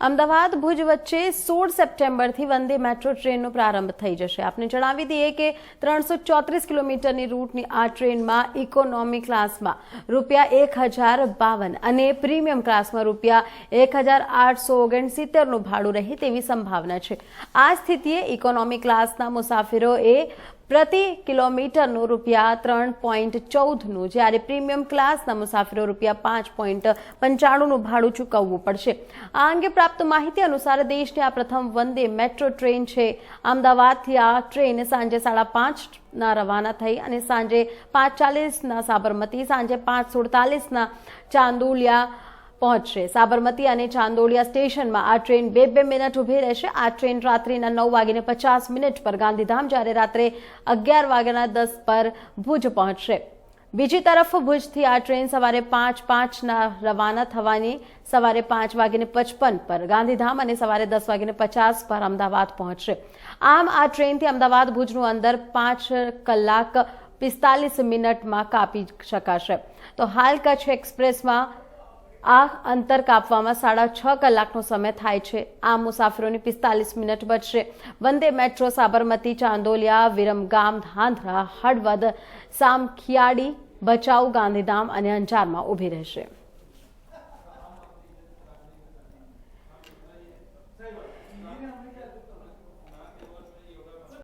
અમદાવાદ ભુજ વચ્ચે સોળ સપ્ટેમ્બરથી વંદે મેટ્રો ટ્રેનનો પ્રારંભ થઈ જશે. આપને જણાવી દઈએ કે ત્રણસો ચોત્રીસ કિલોમીટરની રૂટની આ ટ્રેનમાં ઇકોનોમી ક્લાસમાં રૂપિયા એક હજાર બાવન અને પ્રીમિયમ ક્લાસમાં રૂપિયા એક હજાર આઠસો ઓગણસિત્તેરનું ભાડું રહે તેવી સંભાવના છે. આ સ્થિતિએ ઇકોનોમી ક્લાસના મુસાફરોએ પ્રતિ કિલોમીટરનું રૂપિયા ત્રણ પોઈન્ટ ચૌદનું, જ્યારે પ્રીમિયમ ક્લાસના મુસાફરો રૂપિયા પાંચ પોઈન્ટ પંચાણુંનું ભાડું ચૂકવવું પડશે. આ અંગે પ્રાપ્ત માહિતી અનુસાર દેશની આ પ્રથમ વંદે મેટ્રો ટ્રેન છે. અમદાવાદથી આ ટ્રેન સાંજે સાડા પાંચના રવાના થઈ અને સાંજે પાંચ ચાલીસના સાબરમતી, સાંજે પાંચ સુડતાલીસના ચાંદોલિયા પહોંચશે. સાબરમતી અને ચાંદોળિયા સ્ટેશનમાં આ ટ્રેન બે બે મિનિટ ઊભી રહેશે. આ ટ્રેન રાત્રિના નવ વાગીને પચાસ મિનિટ પર ગાંધીધામ જ્યારે રાત્રે અગિયાર વાગ્યાના દસ પર ભુજ પહોંચશે. બીજી તરફ ભુજથી આ ટ્રેન સવારે પાંચ પાંચના રવાના થવાની સવારે પાંચ વાગીને પચપન પર ગાંધીધામ અને સવારે દસ વાગીને પચાસ પર અમદાવાદ પહોંચશે. આમ આ ટ્રેનથી અમદાવાદ ભુજનું અંદર પાંચ કલાક પિસ્તાલીસ મિનિટમાં કાપી શકાશે. તો હાલ કચ્છ એક્સપ્રેસમાં આ અંતર કાપવામાં સાડા છ કલાકનો સમય થાય છે. આ મુસાફરોની પિસ્તાલીસ મિનિટ બચશે. વંદે મેટ્રો, સાબરમતી, ચાંદોલિયા, વિરમગામ, ધાંધરા, હળવદ, સામખિયાળી, ભચાઉ, ગાંધીધામ અને અંજારમાં ઊભી રહેશે.